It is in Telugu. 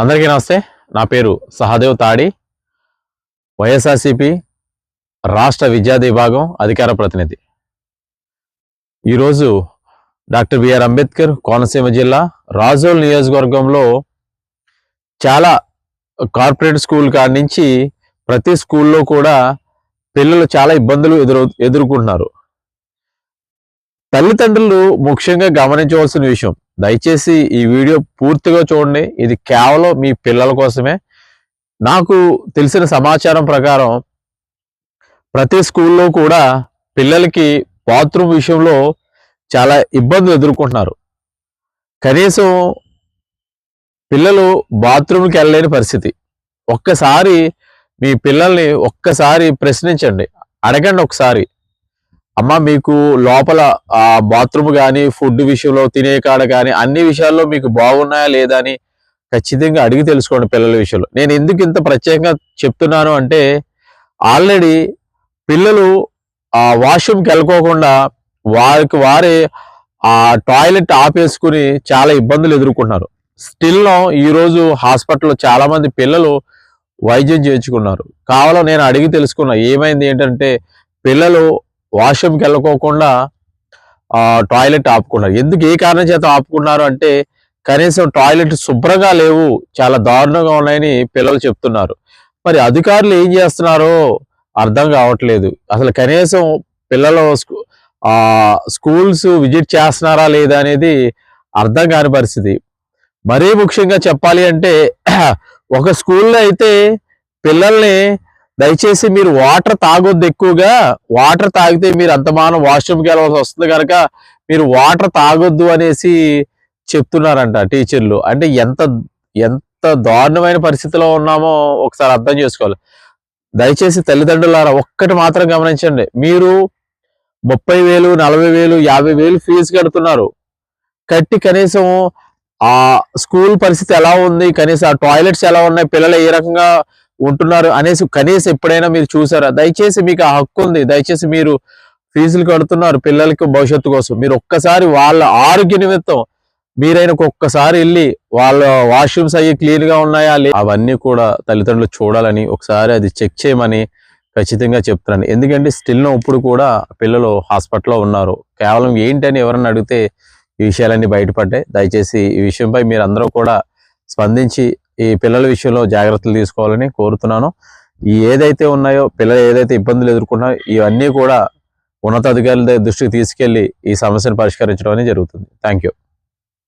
అందరికీ నమస్తే. నా పేరు సహదేవ్ తాడి. వైఎస్ఆర్సిపి రాష్ట్ర విద్యా విభాగం అధికార ప్రతినిధి. ఈరోజు డాక్టర్ బిఆర్ అంబేద్కర్ కోనసీమ జిల్లా రాజోల్ నియోజకవర్గంలో చాలా కార్పొరేట్ స్కూల్ కాడి నుంచి ప్రతి స్కూల్లో కూడా పిల్లలు చాలా ఇబ్బందులు ఎదురు ఎదుర్కొంటున్నారు. తల్లిదండ్రులు ముఖ్యంగా గమనించవలసిన విషయం దయచేసి ఈ వీడియో పూర్తిగా చూడండి. ఇది కేవలం మీ పిల్లల కోసమే. నాకు తెలిసిన సమాచారం ప్రకారం ప్రతి స్కూల్లో కూడా పిల్లలకి బాత్రూమ్ విషయంలో చాలా ఇబ్బందులు ఎదుర్కొంటున్నారు. కనీసం పిల్లలు బాత్రూమ్కి వెళ్ళలేని పరిస్థితి. ఒక్కసారి మీ పిల్లల్ని ఒక్కసారి ప్రశ్నించండి. అడగండి ఒకసారి. అమ్మ మీకు లోపల ఆ బాత్రూమ్ కానీ ఫుడ్ విషయంలో తినే కాడ కానీ అన్ని విషయాల్లో మీకు బాగున్నాయా లేదా అని ఖచ్చితంగా అడిగి తెలుసుకోండి పిల్లల విషయంలో. నేను ఎందుకు ఇంత ప్రత్యేకంగా చెప్తున్నాను అంటే ఆల్రెడీ పిల్లలు ఆ వాష్రూమ్కి వెళ్ళకోకుండా వారికి వారే ఆ టాయిలెట్ ఆపేసుకుని చాలా ఇబ్బందులు ఎదుర్కొన్నారు స్టిల్ ఈరోజు హాస్పిటల్లో చాలామంది పిల్లలు వైద్యం చేయించుకున్నారు. కావాలో నేను అడిగి తెలుసుకున్నా. ఏమైంది ఏంటంటే పిల్లలు వాష్రూమ్కి వెళ్ళకోకుండా టాయిలెట్ ఆపుకున్నారు. ఎందుకు ఏ కారణం చేత ఆపుకున్నారు అంటే కనీసం టాయిలెట్ శుభ్రంగా లేవు చాలా దారుణంగా ఉన్నాయని పిల్లలు చెప్తున్నారు. మరి అధికారులు ఏం చేస్తున్నారో అర్థం కావట్లేదు. అసలు కనీసం పిల్లలు స్కూల్స్ విజిట్ చేస్తున్నారా లేదా అనేది అర్థం కాని పరిస్థితి. మరీ ముఖ్యంగా చెప్పాలి అంటే ఒక స్కూల్లో అయితే పిల్లల్ని దయచేసి మీరు వాటర్ తాగొద్దు ఎక్కువగా. వాటర్ తాగితే మీరు అంతమానం వాష్రూమ్కి వెళ్ళవలసి వస్తుంది కనుక మీరు వాటర్ తాగొద్దు అనేసి చెప్తున్నారంట టీచర్లు. అంటే ఎంత ఎంత దారుణమైన పరిస్థితిలో ఉన్నామో ఒకసారి అర్థం చేసుకోవాలి. దయచేసి తల్లిదండ్రులారా ఒక్కటి మాత్రం గమనించండి. మీరు ముప్పై వేలు నలభై వేలు యాభై వేలు ఫీజు కడుతున్నారు. కట్టి కనీసం ఆ స్కూల్ పరిస్థితి ఎలా ఉంది? కనీసం ఆ టాయిలెట్స్ ఎలా ఉన్నాయి? పిల్లలు ఏ రకంగా ఉంటున్నారు అనేసి కనీసం ఎప్పుడైనా మీరు చూసారా? దయచేసి మీకు ఆ హక్కు ఉంది. దయచేసి మీరు ఫీజులు కడుతున్నారు పిల్లలకి భవిష్యత్తు కోసం. మీరు ఒక్కసారి వాళ్ళ ఆరోగ్య నిమిత్తం మీరైనా ఒక్కసారి వెళ్ళి వాళ్ళ వాష్రూమ్స్ అయ్యి క్లీన్గా ఉన్నాయా? అవన్నీ కూడా తల్లిదండ్రులు చూడాలని ఒకసారి అది చెక్ చేయమని ఖచ్చితంగా చెప్తున్నాను. ఎందుకంటే స్టిల్ ఇప్పుడు కూడా పిల్లలు హాస్పిటల్లో ఉన్నారు. కేవలం ఏంటని ఎవరన్నా అడిగితే ఈ విషయాలన్నీ బయటపడ్డాయి. దయచేసి ఈ విషయంపై మీరు అందరూ కూడా స్పందించి ఈ పిల్లల విషయంలో జాగ్రత్తలు తీసుకోవాలని కోరుతున్నాను. ఈ ఏదైతే ఉన్నాయో పిల్లలు ఏదైతే ఇబ్బందులు ఎదుర్కొన్నాయో ఇవన్నీ కూడా ఉన్నతాధికారుల దృష్టికి తీసుకెళ్ళి ఈ సమస్యను పరిష్కరించడం అనేది జరుగుతుంది. Thank you